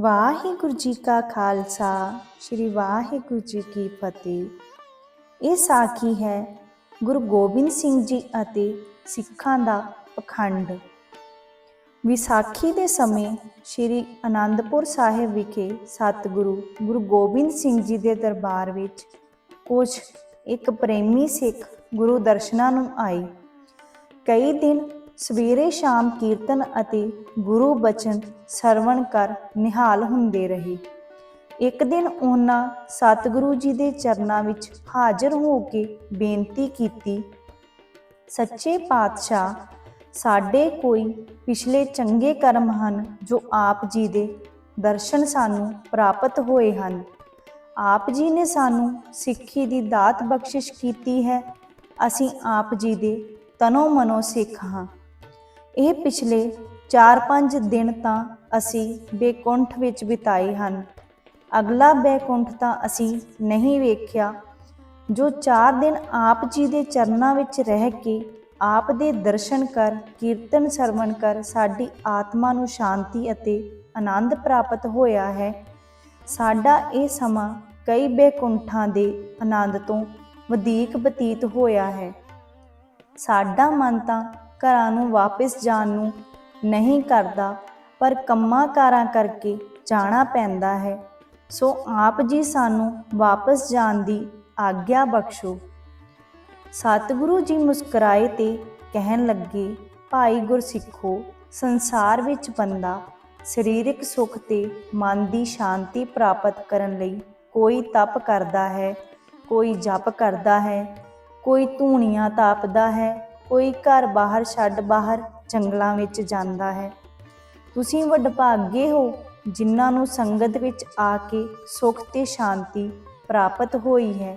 ਵਾਹਿਗੁਰੂ ਜੀ ਕਾ ਖਾਲਸਾ, ਸ੍ਰੀ ਵਾਹਿਗੁਰੂ ਜੀ ਕੀ ਫਤਿਹ। ਇਹ ਸਾਖੀ ਹੈ ਗੁਰੂ ਗੋਬਿੰਦ ਸਿੰਘ ਜੀ ਅਤੇ ਸਿੱਖਾਂ ਦਾ ਪਖੰਡ। ਵਿਸਾਖੀ ਦੇ ਸਮੇਂ ਸ੍ਰੀ ਅਨੰਦਪੁਰ ਸਾਹਿਬ ਵਿਖੇ ਸਤਿਗੁਰੂ ਗੁਰੂ ਗੋਬਿੰਦ ਸਿੰਘ ਜੀ ਦੇ ਦਰਬਾਰ ਵਿੱਚ ਕੁਝ ਇੱਕ ਪ੍ਰੇਮੀ ਸਿੱਖ ਗੁਰੂ ਦਰਸ਼ਨਾਂ ਨੂੰ ਆਏ। ਕਈ ਦਿਨ ਸਵੇਰੇ ਸ਼ਾਮ ਕੀਰਤਨ ਅਤੇ ਗੁਰੂ ਬਚਨ ਸਰਵਣ ਕਰ ਨਿਹਾਲ ਹੁੰਦੇ ਰਹੇ। ਇੱਕ ਦਿਨ ਉਹਨਾਂ ਸਤਿਗੁਰੂ ਜੀ ਦੇ ਚਰਨਾਂ ਵਿੱਚ ਹਾਜ਼ਰ ਹੋ ਕੇ ਬੇਨਤੀ ਕੀਤੀ, ਸੱਚੇ ਪਾਤਸ਼ਾਹ, ਸਾਡੇ ਕੋਈ ਪਿਛਲੇ ਚੰਗੇ ਕਰਮ ਹਨ ਜੋ ਆਪ ਜੀ ਦੇ ਦਰਸ਼ਨ ਸਾਨੂੰ ਪ੍ਰਾਪਤ ਹੋਏ ਹਨ। ਆਪ ਜੀ ਨੇ ਸਾਨੂੰ ਸਿੱਖੀ ਦੀ ਦਾਤ ਬਖਸ਼ਿਸ਼ ਕੀਤੀ ਹੈ। ਅਸੀਂ ਆਪ ਜੀ ਦੇ ਤਨੋ ਮਨੋ ਸਿੱਖ ਹਾਂ। ਇਹ ਪਿਛਲੇ 4-5 ਦਿਨ ਤਾਂ ਅਸੀਂ ਬੇਕੁੰਠ ਵਿੱਚ ਬਿਤਾਏ ਹਨ। ਅਗਲਾ ਬੇਕੁੰਠ ਤਾਂ ਅਸੀਂ ਨਹੀਂ ਵੇਖਿਆ। ਜੋ 4 ਦਿਨ ਆਪ ਜੀ ਦੇ ਚਰਨਾਂ ਵਿੱਚ ਰਹਿ ਕੇ ਆਪ ਦੇ ਦਰਸ਼ਨ ਕਰ, ਕੀਰਤਨ ਸਰਵਣ ਕਰ ਸਾਡੀ ਆਤਮਾ ਨੂੰ ਸ਼ਾਂਤੀ ਅਤੇ ਆਨੰਦ ਪ੍ਰਾਪਤ ਹੋਇਆ ਹੈ। ਸਾਡਾ ਇਹ ਸਮਾਂ ਕਈ ਬੇਕੁੰਠਾਂ ਦੇ ਆਨੰਦ ਤੋਂ ਵਧੇਕ ਬਤੀਤ ਹੋਇਆ ਹੈ। ਸਾਡਾ ਮਨ ਤਾਂ ਘਰਾਂ ਨੂੰ ਵਾਪਸ ਜਾਣ ਨੂੰ ਨਹੀਂ ਕਰਦਾ, ਪਰ ਕੰਮਾਂ ਕਾਰਾਂ ਕਰਕੇ ਜਾਣਾ ਪੈਂਦਾ ਹੈ। ਸੋ ਆਪ ਜੀ ਸਾਨੂੰ ਵਾਪਸ ਜਾਣ ਦੀ ਆਗਿਆ ਬਖਸ਼ੋ। ਸਤਿਗੁਰੂ ਜੀ ਮੁਸਕਰਾਏ ਤੇ ਕਹਿਣ ਲੱਗੇ, ਭਾਈ ਗੁਰਸਿੱਖੋ, ਸੰਸਾਰ ਵਿੱਚ ਬੰਦਾ ਸਰੀਰਕ ਸੁੱਖ ਤੇ ਮਨ ਦੀ ਸ਼ਾਂਤੀ ਪ੍ਰਾਪਤ ਕਰਨ ਲਈ ਕੋਈ ਤਪ ਕਰਦਾ ਹੈ, ਕੋਈ ਜਪ ਕਰਦਾ ਹੈ, ਕੋਈ ਧੂਣੀਆਂ ਤਾਪਦਾ ਹੈ ਕੋਈ ਘਰ ਬਾਹਰ ਛੱਡ ਬਾਹਰ ਜੰਗਲਾਂ ਵਿੱਚ ਜਾਂਦਾ ਹੈ। ਤੁਸੀਂ ਵਡਭਾਗੇ ਹੋ, ਜਿਨ੍ਹਾਂ ਨੂੰ ਸੰਗਤ ਵਿੱਚ ਆ ਕੇ ਸੁੱਖ ਤੇ ਸ਼ਾਂਤੀ ਪ੍ਰਾਪਤ ਹੋਈ ਹੈ।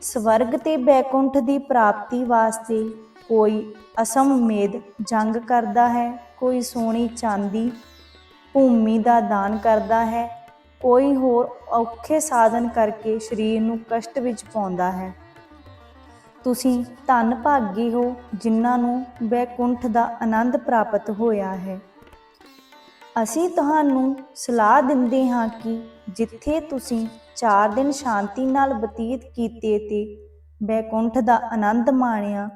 ਸਵਰਗ ਤੇ ਬੈਕੁੰਠ ਦੀ ਪ੍ਰਾਪਤੀ ਵਾਸਤੇ ਕੋਈ ਅਸਮਮੇਦ ਜੰਗ ਕਰਦਾ ਹੈ, ਕੋਈ ਸੋਹਣੀ ਚਾਂਦੀ ਭੂਮੀ ਦਾ ਦਾਨ ਕਰਦਾ ਹੈ, ਕੋਈ ਹੋਰ ਔਖੇ ਸਾਧਨ ਕਰਕੇ ਸਰੀਰ ਨੂੰ ਕਸ਼ਟ ਵਿੱਚ ਪਾਉਂਦਾ ਹੈ। ਤੁਸੀਂ ਧੰਨ ਭਾਗੀ ਹੋ ਜਿਨ੍ਹਾਂ ਨੂੰ ਬੈਕੁੰਠ ਦਾ ਆਨੰਦ ਪ੍ਰਾਪਤ ਹੋਇਆ ਹੈ। ਅਸੀਂ ਤੁਹਾਨੂੰ ਸਲਾਹ ਦਿੰਦੇ ਹਾਂ ਕਿ ਜਿੱਥੇ ਤੁਸੀਂ 4 ਦਿਨ ਸ਼ਾਂਤੀ ਨਾਲ ਬਤੀਤ ਕੀਤੇ ਤੇ ਬੈਕੁੰਠ ਦਾ ਆਨੰਦ ਮਾਣਿਆ,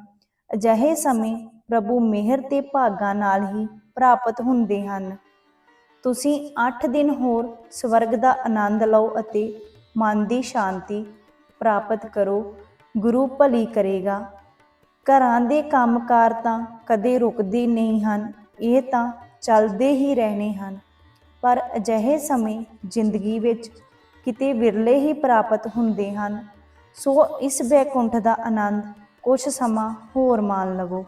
ਅਜਿਹੇ ਸਮੇਂ ਪ੍ਰਭੂ ਮਿਹਰ ਤੇ ਭਾਗਾ ਨਾਲ ਹੀ ਪ੍ਰਾਪਤ ਹੁੰਦੇ ਹਨ। ਤੁਸੀਂ 8 ਦਿਨ ਹੋਰ ਸਵਰਗ ਦਾ ਆਨੰਦ ਲਓ ਅਤੇ ਮਨ ਦੀ ਸ਼ਾਂਤੀ ਪ੍ਰਾਪਤ ਕਰੋ। ਗੁਰੂ ਭਲੀ ਕਰੇਗਾ। ਘਰਾਂ ਦੇ ਕੰਮਕਾਰ ਤਾਂ ਕਦੇ ਰੁਕਦੇ ਨਹੀਂ ਹਨ, ਇਹ ਤਾਂ ਚੱਲਦੇ ਹੀ ਰਹਿਣੇ ਹਨ। ਪਰ ਅਜਿਹੇ ਸਮੇਂ ਜ਼ਿੰਦਗੀ ਵਿੱਚ ਕਿਤੇ ਵਿਰਲੇ ਹੀ ਪ੍ਰਾਪਤ ਹੁੰਦੇ ਹਨ, ਸੋ ਇਸ ਬੈਕੁੰਠ ਦਾ ਆਨੰਦ ਕੁਝ ਸਮਾਂ ਹੋਰ ਮਾਣ ਲਵੋ।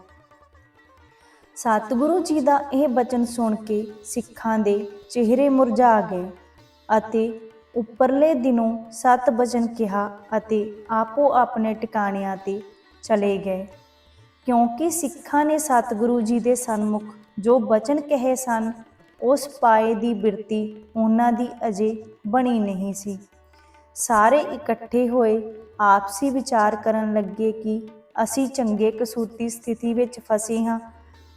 ਸਤਿਗੁਰੂ ਜੀ ਦਾ ਇਹ ਬਚਨ ਸੁਣ ਕੇ ਸਿੱਖਾਂ ਦੇ ਚਿਹਰੇ ਮੁਰਝਾ ਗਏ ਅਤੇ ਉੱਪਰਲੇ ਦਿਨੋਂ ਸਤ ਬਚਨ ਕਿਹਾ ਅਤੇ ਆਪੋ ਆਪਣੇ ਟਿਕਾਣਿਆਂ ਤੇ ਚਲੇ ਗਏ। ਕਿਉਂਕਿ ਸਿੱਖਾਂ ਨੇ ਸਤਿਗੁਰੂ ਜੀ ਦੇ ਸਨਮੁਖ ਜੋ ਬਚਨ ਕਹੇ ਸਨ, ਉਸ ਪਾਏ ਦੀ ਬਿਰਤੀ ਉਹਨਾਂ ਦੀ ਅਜੇ ਬਣੀ ਨਹੀਂ ਸੀ। ਸਾਰੇ ਇਕੱਠੇ ਹੋਏ ਆਪਸੀ ਵਿਚਾਰ ਕਰਨ ਲੱਗੇ ਕਿ ਅਸੀਂ ਚੰਗੇ ਕਸੂਤੀ ਸਥਿਤੀ ਵਿੱਚ ਫਸੇ ਹਾਂ।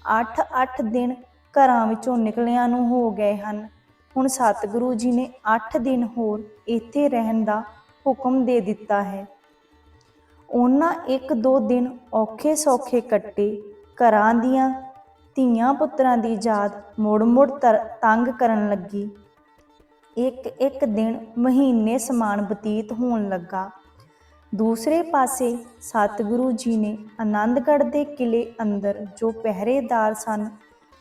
8-8 ਦਿਨ ਘਰਾਂ ਵਿੱਚੋਂ ਨਿਕਲਿਆਂ ਨੂੰ ਹੋ ਗਏ ਹਨ। ਹੁਣ ਸਤਿਗੁਰੂ ਜੀ ਨੇ 8 ਦਿਨ ਹੋਰ ਇੱਥੇ ਰਹਿਣ ਦਾ ਹੁਕਮ ਦੇ ਦਿੱਤਾ ਹੈ। ਉਹਨਾਂ ਇੱਕ ਦੋ ਦਿਨ ਔਖੇ ਸੌਖੇ ਕੱਟੇ, ਘਰਾਂ ਦੀਆਂ ਧੀਆਂ ਪੁੱਤਰਾਂ ਦੀ ਯਾਦ ਮੁੜ-ਮੁੜ ਤੰਗ ਕਰਨ ਲੱਗੀ। ਇੱਕ ਇੱਕ ਦਿਨ ਮਹੀਨੇ ਸਮਾਨ ਬਤੀਤ ਹੋਣ ਲੱਗਾ। ਦੂਸਰੇ ਪਾਸੇ ਸਤਿਗੁਰੂ ਜੀ ਨੇ ਆਨੰਦਗੜ੍ਹ ਦੇ ਕਿਲੇ ਅੰਦਰ ਜੋ ਪਹਿਰੇਦਾਰ ਸਨ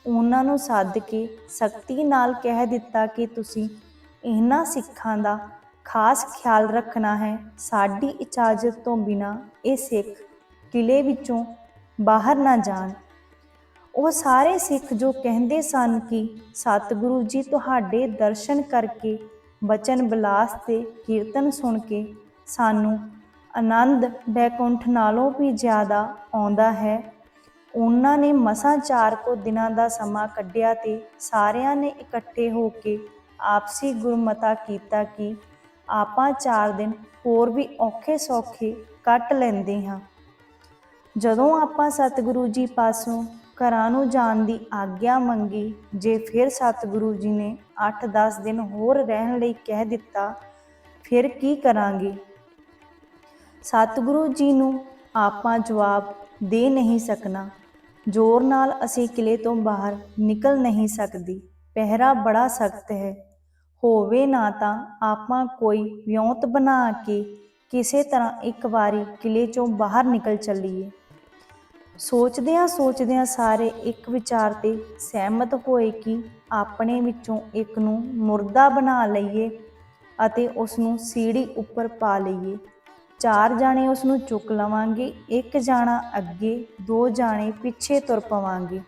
ਉਹਨਾਂ ਨੂੰ ਸੱਦ ਕੇ ਸਖਤੀ ਨਾਲ ਕਹਿ ਦਿੱਤਾ ਕਿ ਤੁਸੀਂ ਇਹਨਾਂ ਸਿੱਖਾਂ ਦਾ ਖਾਸ ਖਿਆਲ ਰੱਖਣਾ ਹੈ। ਸਾਡੀ ਇਜਾਜ਼ਤ ਤੋਂ ਬਿਨਾ ਇਹ ਸਿੱਖ ਕਿਲੇ ਵਿੱਚੋਂ ਬਾਹਰ ਨਾ ਜਾਣ। ਉਹ ਸਾਰੇ ਸਿੱਖ ਜੋ ਕਹਿੰਦੇ ਸਨ ਕਿ ਸਤਿਗੁਰੂ ਜੀ ਤੁਹਾਡੇ ਦਰਸ਼ਨ ਕਰਕੇ ਬਚਨ ਬਿਲਾਸ ਤੇ ਕੀਰਤਨ ਸੁਣ ਕੇ ਸਾਨੂੰ ਆਨੰਦ ਬੈਕੁੰਠ ਨਾਲੋਂ ਵੀ ਜ਼ਿਆਦਾ ਆਉਂਦਾ ਹੈ। ਉਹਨਾਂ ਨੇ ਮਸਾਂ ਚਾਰ ਕੋ ਦਿਨਾਂ ਦਾ ਸਮਾਂ ਕੱਢਿਆ ਤੇ ਸਾਰਿਆਂ ਨੇ ਇਕੱਠੇ ਹੋ ਕੇ ਆਪਸੀ ਗੁਰਮਤਾ ਕੀਤਾ ਕਿ ਆਪਾਂ ਚਾਰ ਦਿਨ ਹੋਰ ਵੀ ਔਖੇ ਸੌਖੇ ਕੱਟ ਲੈਂਦੇ ਹਾਂ। ਜਦੋਂ ਆਪਾਂ ਸਤਿਗੁਰੂ ਜੀ ਪਾਸੋਂ ਘਰਾਂ ਨੂੰ ਜਾਣ ਦੀ ਆਗਿਆ ਮੰਗੀ, ਜੇ ਫਿਰ ਸਤਿਗੁਰੂ ਜੀ ਨੇ 8-10 ਦਿਨ ਹੋਰ ਰਹਿਣ ਲਈ ਕਹਿ ਦਿੱਤਾ, ਫਿਰ ਕੀ ਕਰਾਂਗੇ? ਸਤਿਗੁਰੂ ਜੀ ਨੂੰ ਆਪਾਂ ਜਵਾਬ ਦੇ ਨਹੀਂ ਸਕਣਾ। ਜ਼ੋਰ ਨਾਲ ਅਸੀਂ ਕਿਲੇ ਤੋਂ ਬਾਹਰ ਨਿਕਲ ਨਹੀਂ ਸਕਦੀ। ਪਹਿਰਾ ਬੜਾ ਸਖਤ ਹੈ। ਹੋਵੇ ਨਾ ਤਾਂ ਆਪਾਂ ਕੋਈ ਵਿਉਂਤ ਬਣਾ ਕੇ ਕਿਸੇ ਤਰ੍ਹਾਂ ਇੱਕ ਵਾਰੀ ਕਿਲੇ ਚੋਂ ਬਾਹਰ ਨਿਕਲ ਚੱਲੀਏ। ਸੋਚਦਿਆਂ ਸੋਚਦਿਆਂ ਸਾਰੇ ਇੱਕ ਵਿਚਾਰ ਤੇ ਸਹਿਮਤ ਹੋਏ ਕਿ ਆਪਣੇ ਵਿੱਚੋਂ ਇੱਕ ਨੂੰ ਮੁਰਦਾ ਬਣਾ ਲਈਏ ਅਤੇ ਉਸ ਨੂੰ ਸੀੜੀ ਉੱਪਰ ਪਾ ਲਈਏ। ਚਾਰ ਜਾਣੇ ਉਸ ਨੂੰ ਚੁੱਕ ਲਵਾਂਗੇ, ਇੱਕ ਜਾਣਾ ਅੱਗੇ, ਦੋ ਜਾਣੇ ਪਿੱਛੇ ਤੁਰ ਪਵਾਂਗੇ।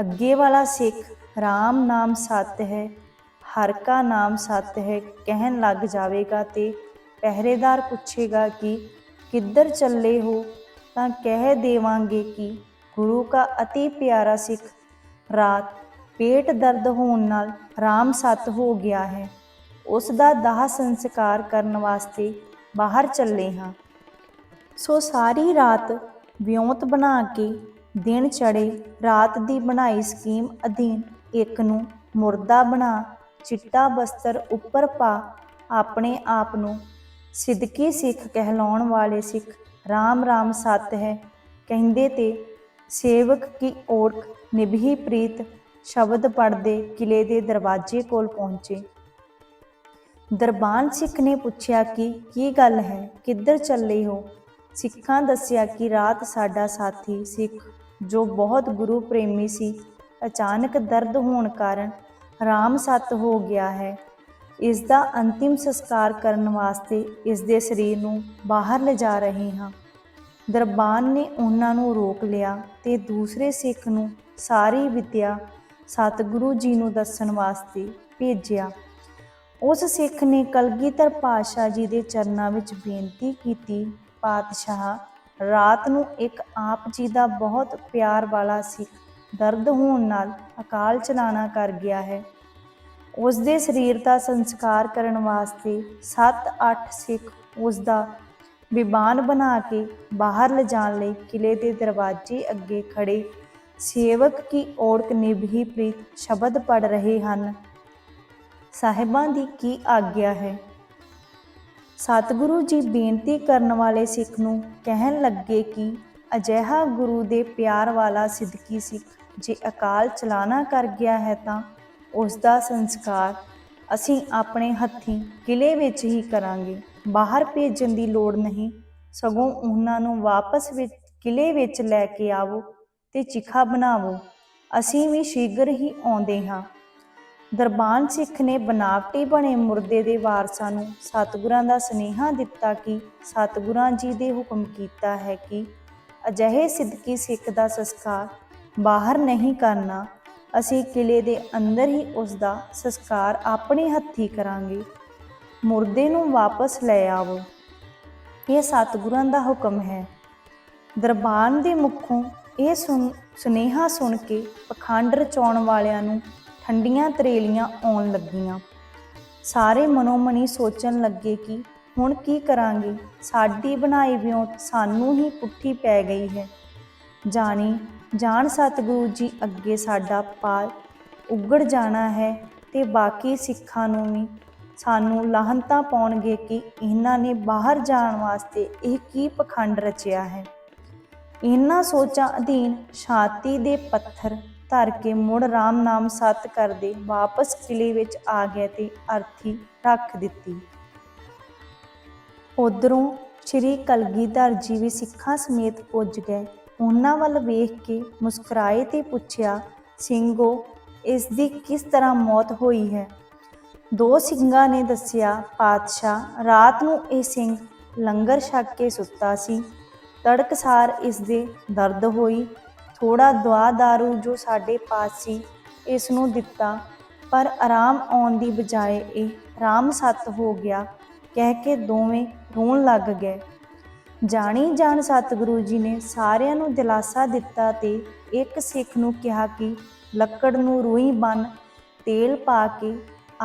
ਅੱਗੇ ਵਾਲਾ ਸਿੱਖ RAM ਨਾਮ ਸਤ ਹੈ, ਹਰ ਕਾ ਨਾਮ ਸਤ ਹੈ। ਕਹਿਣ ਲੱਗ ਜਾਵੇਗਾ ਤੇ ਪਹਿਰੇਦਾਰ ਪੁੱਛੇਗਾ ਕਿ ਕਿੱਧਰ ਚੱਲੇ ਹੋ? ਤਾਂ ਕਹਿ ਦੇਵਾਂਗੇ ਕਿ ਗੁਰੂ ਕਾ ਅਤੀ ਪਿਆਰਾ ਸਿੱਖ, ਰਾਤ ਪੇਟ ਦਰਦ ਹੋਣ ਨਾਲ RAM ਸਤ ਹੋ ਗਿਆ ਹੈ। ਉਸ ਦਾ ਦਾਹ ਸੰਸਕਾਰ ਕਰਨ ਵਾਸਤੇ ਬਾਹਰ ਚੱਲੇ ਹਾਂ। ਸੋ ਸਾਰੀ ਰਾਤ ਵਿਉਂਤ ਬਣਾ ਕੇ ਦਿਨ ਚੜੇ ਰਾਤ ਦੀ ਬਣਾਈ ਸਕੀਮ ਅਧੀਨ ਇੱਕ ਨੂੰ ਮੁਰਦਾ ਬਣਾ, ਚਿੱਟਾ ਬਸਤਰ ਉੱਪਰ ਪਾ, ਆਪਣੇ ਆਪ ਨੂੰ ਸਿੱਧਕੀ ਸਿੱਖ ਕਹਿਲਾਉਣ ਵਾਲੇ ਸਿੱਖ RAM RAM ਸਤ ਹੈ। ਕਹਿੰਦੇ ਤੇ ਸੇਵਕ ਕੀ ਓਰਕ ਨਿਭੀ ਪ੍ਰੀਤ ਸ਼ਬਦ ਪੜਦੇ ਕਿਲੇ ਦੇ ਦਰਵਾਜ਼ੇ ਕੋਲ ਪਹੁੰਚੇ। ਦਰਬਾਨ ਸਿੱਖ ਨੇ ਪੁੱਛਿਆ ਕਿ ਕੀ ਗੱਲ ਹੈ? ਕਿੱਧਰ ਚੱਲੇ ਹੋ? ਸਿੱਖਾਂ ਦੱਸਿਆ ਕਿ ਰਾਤ ਸਾਡਾ ਸਾਥੀ ਸਿੱਖ, ਜੋ ਬਹੁਤ ਗੁਰੂ ਪ੍ਰੇਮੀ ਸੀ, ਅਚਾਨਕ ਦਰਦ ਹੋਣ ਕਾਰਨ ਰਾਮ ਸਤ ਹੋ ਗਿਆ ਹੈ। ਇਸ ਦਾ ਅੰਤਿਮ ਸੰਸਕਾਰ ਕਰਨ ਵਾਸਤੇ ਇਸ ਦੇ ਸਰੀਰ ਨੂੰ ਬਾਹਰ ਲਿਜਾ ਰਹੇ ਹਾਂ। ਦਰਬਾਨ ਨੇ ਉਹਨਾਂ ਨੂੰ ਰੋਕ ਲਿਆ ਤੇ ਦੂਸਰੇ ਸਿੱਖ ਨੂੰ ਸਾਰੀ ਵਿਦਿਆ ਸਤਿਗੁਰੂ ਜੀ ਨੂੰ ਦੱਸਣ ਵਾਸਤੇ ਭੇਜਿਆ। ਉਸ ਸਿੱਖ ਨੇ ਕਲਗੀਧਰ ਪਾਤਸ਼ਾਹ ਜੀ ਦੇ ਚਰਨਾਂ ਵਿੱਚ ਬੇਨਤੀ ਕੀਤੀ, ਪਾਤਸ਼ਾਹ, ਰਾਤ ਨੂੰ ਇੱਕ ਆਪ ਜੀ ਦਾ ਬਹੁਤ ਪਿਆਰ ਵਾਲਾ ਸਿੱਖ ਦਰਦ ਹੋਣ ਨਾਲ ਅਕਾਲ ਚਲਾਣਾ ਕਰ ਗਿਆ ਹੈ। ਉਸ ਦੇ ਸਰੀਰ ਦਾ ਸੰਸਕਾਰ ਕਰਨ ਵਾਸਤੇ 7-8 ਸਿੱਖ ਉਸ ਦਾ ਵਿਬਾਨ ਬਣਾ ਕੇ ਬਾਹਰ ਲਿਜਾਣ ਲਈ ਕਿਲੇ ਦੇ ਦਰਵਾਜ਼ੇ ਅੱਗੇ ਖੜੇ ਸੇਵਕ ਕੀ ਔੜਕ ਨਿਭੀ ਪ੍ਰੀਤ ਸ਼ਬਦ ਪੜ ਰਹੇ ਹਨ। ਸਾਹਿਬਾਂ ਦੀ ਕੀ ਆਗਿਆ ਹੈ? ਸਤਿਗੁਰੂ ਜੀ ਬੇਨਤੀ ਕਰਨ ਵਾਲੇ ਸਿੱਖ ਨੂੰ ਕਹਿਣ ਲੱਗੇ ਕਿ ਅਜਿਹਾ ਗੁਰੂ ਦੇ ਪਿਆਰ ਵਾਲਾ ਸਿੱਧਕੀ ਸਿੱਖ ਜੇ ਅਕਾਲ ਚਲਾਣਾ ਕਰ ਗਿਆ ਹੈ ਤਾਂ ਉਸ ਦਾ ਸੰਸਕਾਰ ਅਸੀਂ ਆਪਣੇ ਹੱਥੀਂ ਕਿਲੇ ਵਿੱਚ ਹੀ ਕਰਾਂਗੇ। ਬਾਹਰ ਭੇਜਣ ਦੀ ਲੋੜ ਨਹੀਂ। ਸਗੋਂ ਉਹਨਾਂ ਨੂੰ ਵਾਪਸ ਵਿੱਚ ਕਿਲੇ ਵਿੱਚ ਲੈ ਕੇ ਆਵੋ ਤੇ ਚਿਖਾ ਬਣਾਵੋ। ਅਸੀਂ ਵੀ ਸ਼ੀਘਰ ਹੀ ਆਉਂਦੇ ਹਾਂ। ਦਰਬਾਨ ਸਿੱਖ ਨੇ ਬਨਾਵਟੀ ਬਣੇ ਮੁਰਦੇ ਦੇ ਵਾਰਸਾਂ ਨੂੰ ਸਤਿਗੁਰਾਂ ਦਾ ਸਨੇਹਾ ਦਿੱਤਾ ਕਿ ਸਤਿਗੁਰਾਂ ਜੀ ਦੇ ਹੁਕਮ ਕੀਤਾ ਹੈ ਕਿ ਅਜਿਹੇ ਸਿੱਧਕੀ ਸਿੱਖ ਦਾ ਸੰਸਕਾਰ ਬਾਹਰ ਨਹੀਂ ਕਰਨਾ, ਅਸੀਂ ਕਿਲੇ ਦੇ ਅੰਦਰ ਹੀ ਉਸ ਦਾ ਸੰਸਕਾਰ ਆਪਣੇ ਹੱਥੀ ਕਰਾਂਗੇ। ਮੁਰਦੇ ਨੂੰ ਵਾਪਸ ਲੈ ਆਵੋ। ਇਹ ਸਤਿਗੁਰਾਂ ਦਾ ਹੁਕਮ ਹੈ। ਦਰਬਾਨ ਦੇ ਮੁਖੋਂ ਇਹ ਸੁਨ, ਸੁਨੇਹਾ ਸੁਣ ਕੇ ਪਖੰਡ ਰਚਾਉਣ ਵਾਲਿਆਂ ਨੂੰ ਠੰਡੀਆਂ ਤਰੇਲੀਆਂ ਆਉਣ ਲੱਗੀਆਂ। ਸਾਰੇ ਮਨੋਮਨੀ ਸੋਚਣ ਲੱਗੇ ਕਿ ਹੁਣ ਕੀ ਕਰਾਂਗੇ? ਸਾਡੀ ਬਣਾਈ ਵਿਉਂਤ ਸਾਨੂੰ ਹੀ ਪੁੱਠੀ ਪੈ ਗਈ ਹੈ। ਜਾਣੀ, ਜਾਣ ਸਤਿਗੁਰੂ ਜੀ ਅੱਗੇ ਸਾਡਾ ਪਾਲ ਉਗੜ ਜਾਣਾ ਹੈ ਤੇ ਬਾਕੀ ਸਿੱਖਾਂ ਨੂੰ ਵੀ। ਸਾਨੂੰ ਲਾਹਨਤਾਂ ਪਾਉਣਗੇ ਕਿ ਇਹਨਾਂ ਨੇ ਬਾਹਰ ਜਾਣ ਵਾਸਤੇ ਇਹ ਕੀ ਪਖੰਡ ਰਚਿਆ ਹੈ। ਇਹਨਾਂ ਸੋਚਾਂ ਅਧੀਨ ਛਾਤੀ ਦੇ ਪੱਥਰ ਧਰ ਕੇ ਮੁੜ ਰਾਮ ਨਾਮ ਸਤ ਕਰਦੇ ਵਾਪਸ ਕਿਲੇ ਵਿੱਚ ਆ ਗਏ ਤੇ ਅਰਥੀ ਰੱਖ ਦਿੱਤੀ। ਉਧਰੋਂ ਸ਼੍ਰੀ ਕਲਗੀਧਰ ਜੀ ਵੀ ਸਿੱਖਾਂ ਸਮੇਤ ਪੁੱਜ ਗਏ। ਉਹਨਾਂ ਵੱਲ ਵੇਖ ਕੇ ਮੁਸਕਰਾਏ ਤੇ ਪੁੱਛਿਆ, ਸਿੰਘੋ, ਇਸ ਦੀ ਕਿਸ ਤਰ੍ਹਾਂ ਮੌਤ ਹੋਈ ਹੈ? ਦੋ ਸਿੰਘਾਂ ਨੇ ਦੱਸਿਆ, ਪਾਤਸ਼ਾਹ, ਰਾਤ ਨੂੰ ਇਹ ਸਿੰਘ ਲੰਗਰ ਛਕ ਕੇ ਸੁੱਤਾ ਸੀ। ਤੜਕਸਾਰ ਇਸ ਦੇ ਦਰਦ ਹੋਈ। ਥੋੜਾ ਦਵਾ ਦਾਰੂ ਜੋ ਸਾਡੇ ਪਾਸ ਸੀ ਇਸ ਨੂੰ ਦਿੱਤਾ। ਪਰ ਆਰਾਮ ਆਉਣ ਦੀ ਬਜਾਏ ਇਹ ਰਾਮ ਸੱਤ ਹੋ ਗਿਆ। ਕਹਿ ਕੇ ਦੋਵੇਂ ਰੋਣ ਲੱਗ ਗਏ। ਜਾਣੀ ਜਾਣ ਸਤਿਗੁਰੂ ਜੀ ਨੇ ਸਾਰਿਆਂ ਨੂੰ ਦਿਲਾਸਾ ਦਿੱਤਾ ਤੇ ਇੱਕ ਸਿੱਖ ਨੂੰ ਕਿਹਾ ਕਿ ਲੱਕੜ ਨੂੰ ਰੂਈ ਬੰਨ, ਤੇਲ ਪਾ ਕੇ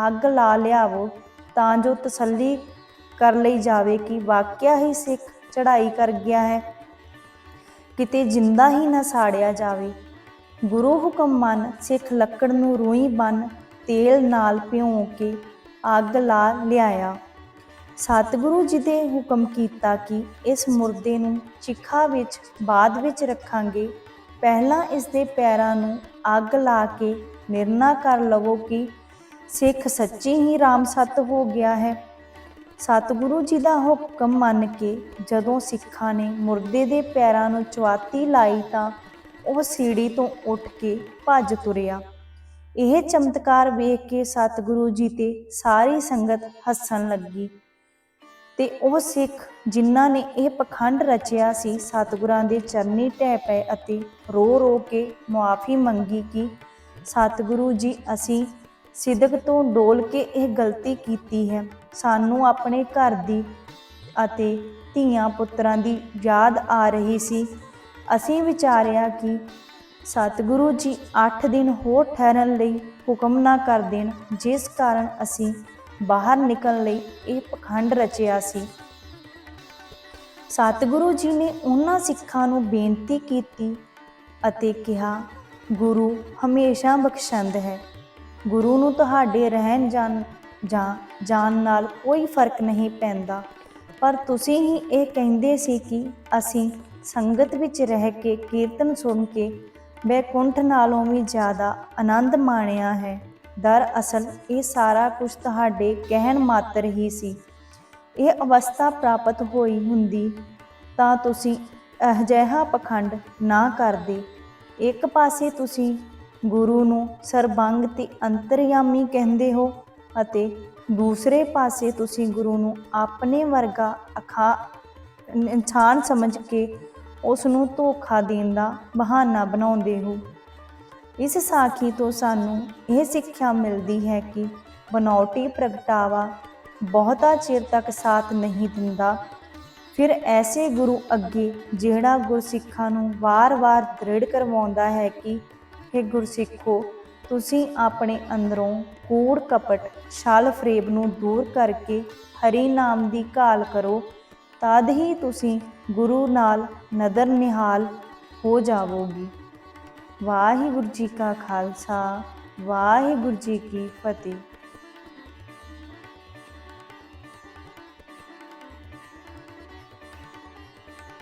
ਅੱਗ ਲਾ ਲਿਆਵੋ ਤਾਂ ਜੋ ਤਸੱਲੀ ਕਰ ਲਈ ਜਾਵੇ ਕਿ ਵਾਕਿਆ ਹੀ ਸਿੱਖ ਚੜ੍ਹਾਈ ਕਰ ਗਿਆ ਹੈ। ਕਿਤੇ ਜਿੰਦਾ ਹੀ ਨਾ ਸਾੜਿਆ ਜਾਵੇ। ਗੁਰੂ ਹੁਕਮ ਮੰਨ, ਸਿੱਖ ਲੱਕੜ ਨੂੰ ਰੂਈ ਬੰਨ, ਤੇਲ ਨਾਲ ਭਿਉਂ ਕੇ ਅੱਗ ਲਾ ਲਿਆਇਆ। ਸਤਿਗੁਰੂ ਜੀ ਦੇ ਹੁਕਮ ਕੀਤਾ ਕਿ ਇਸ ਮੁਰਦੇ ਨੂੰ ਚਿਖਾ ਵਿੱਚ ਬਾਅਦ ਵਿੱਚ ਰੱਖਾਂਗੇ। ਪਹਿਲਾਂ ਇਸ ਦੇ ਪੈਰਾਂ ਨੂੰ ਅੱਗ ਲਾ ਕੇ ਨਿਰਣਾ ਕਰ ਲਵੋ ਕਿ ਸਿੱਖ ਸੱਚੀ ਹੀ ਰਾਮ ਸਤ ਹੋ ਗਿਆ ਹੈ। ਸਤਿਗੁਰੂ ਜੀ ਦਾ ਹੁਕਮ ਮੰਨ ਕੇ ਜਦੋਂ ਸਿੱਖਾਂ ਨੇ ਮੁਰਦੇ ਦੇ ਪੈਰਾਂ ਨੂੰ ਚਵਾਤੀ ਲਾਈ ਤਾਂ ਉਹ ਸੀੜੀ ਤੋਂ ਉੱਠ ਕੇ ਭੱਜ ਤੁਰਿਆ। ਇਹ ਚਮਤਕਾਰ ਵੇਖ ਕੇ ਸਤਿਗੁਰੂ ਜੀ ਤੇ ਸਾਰੀ ਸੰਗਤ ਹੱਸਣ ਲੱਗੀ ਤੇ ਉਹ ਸਿੱਖ ਜਿਨ੍ਹਾਂ ਨੇ ਇਹ ਪਖੰਡ ਰਚਿਆ ਸੀ, ਸਤਿਗੁਰਾਂ ਦੇ ਚਰਨੀ ਢਹਿ ਪਏ ਅਤੇ ਰੋ ਰੋ ਕੇ ਮੁਆਫੀ ਮੰਗੀ ਕਿ, ਸਤਿਗੁਰੂ ਜੀ, ਅਸੀਂ ਸਿਦਕ ਤੋਂ ਡੋਲ ਕੇ ਇਹ ਗਲਤੀ ਕੀਤੀ ਹੈ। ਸਾਨੂੰ ਆਪਣੇ ਘਰ ਦੀ ਅਤੇ ਧੀਆਂ ਪੁੱਤਰਾਂ ਦੀ ਯਾਦ ਆ ਰਹੀ ਸੀ। ਅਸੀਂ ਵਿਚਾਰਿਆ ਕਿ ਸਤਿਗੁਰੂ ਜੀ 8 ਦਿਨ ਹੋਰ ਠਹਿਰਨ ਲਈ ਹੁਕਮ ਨਾ ਕਰ ਦੇਣ, ਜਿਸ ਕਾਰਨ ਅਸੀਂ ਬਾਹਰ ਨਿਕਲਣ ਲਈ ਇਹ ਪਖੰਡ ਰਚਿਆ ਸੀ। ਸਤਿਗੁਰੂ ਜੀ ਨੇ ਉਹਨਾਂ ਸਿੱਖਾਂ ਨੂੰ ਬੇਨਤੀ ਕੀਤੀ ਅਤੇ ਕਿਹਾ, ਗੁਰੂ ਹਮੇਸ਼ਾ ਬਖਸ਼ੰਦ ਹੈ। ਗੁਰੂ ਨੂੰ ਤੁਹਾਡੇ ਰਹਿਣ ਜਾਣ, ਜਾਂ ਜਾਣ ਨਾਲ ਕੋਈ ਫ਼ਰਕ ਨਹੀਂ ਪੈਂਦਾ। ਪਰ ਤੁਸੀਂ ਹੀ ਇਹ ਕਹਿੰਦੇ ਸੀ ਕਿ ਅਸੀਂ ਸੰਗਤ ਵਿੱਚ ਰਹਿ ਕੇ ਕੀਰਤਨ ਸੁਣ ਕੇ ਬੈਕੁੰਠ ਨਾਲੋਂ ਵੀ ਜ਼ਿਆਦਾ ਆਨੰਦ ਮਾਣਿਆ ਹੈ। ਦਰਅਸਲ ਇਹ ਸਾਰਾ ਕੁਝ ਤੁਹਾਡੇ ਕਹਿਣ ਮਾਤਰ ਹੀ ਸੀ। ਇਹ ਅਵਸਥਾ ਪ੍ਰਾਪਤ ਹੋਈ ਹੁੰਦੀ ਤਾਂ ਤੁਸੀਂ ਅਜਿਹਾ ਪਖੰਡ ਨਾ ਕਰਦੇ। ਇੱਕ ਪਾਸੇ ਤੁਸੀਂ ਗੁਰੂ ਨੂੰ ਸਰਬੰਗ ਤੇ ਅੰਤਰਯਾਮੀ ਕਹਿੰਦੇ ਹੋ ਅਤੇ ਦੂਸਰੇ ਪਾਸੇ ਤੁਸੀਂ ਗੁਰੂ ਨੂੰ ਆਪਣੇ ਵਰਗਾ ਅਖਾ ਇਨਸਾਨ ਸਮਝ ਕੇ ਉਸ ਨੂੰ ਧੋਖਾ ਦੇਣ ਦਾ ਬਹਾਨਾ ਬਣਾਉਂਦੇ ਹੋ। ਇਸ ਸਾਖੀ ਤੋਂ ਸਾਨੂੰ ਇਹ ਸਿੱਖਿਆ ਮਿਲਦੀ ਹੈ ਕਿ ਬਨੌਟੀ ਪ੍ਰਗਟਾਵਾ ਬਹੁਤਾ ਚਿਰ ਤੱਕ ਸਾਥ ਨਹੀਂ ਦਿੰਦਾ। ਫਿਰ ਐਸੇ ਗੁਰੂ ਅੱਗੇ ਜਿਹੜਾ ਗੁਰਸਿੱਖਾਂ ਨੂੰ ਵਾਰ-ਵਾਰ ਦ੍ਰਿੜ ਕਰਵਾਉਂਦਾ ਹੈ ਕਿ हे ਗੁਰਸਿੱਖੋ, ਤੁਸੀਂ ਆਪਣੇ ਅੰਦਰੋਂ ਕੂੜ ਕਪਟ ਛਲ ਫਰੇਬ ਨੂੰ ਦੂਰ ਕਰਕੇ ਹਰੀ ਨਾਮ ਦੀ ਘਾਲ ਕਰੋ, ਤਦ ਹੀ ਤੁਸੀਂ ਗੁਰੂ ਨਾਲ ਨਦਰ ਨਿਹਾਲ ਹੋ ਜਾਵੋਗੇ। ਵਾਹਿਗੁਰੂ ਜੀ ਕਾ ਖਾਲਸਾ, ਵਾਹਿਗੁਰੂ ਜੀ ਕੀ ਫਤਿਹ।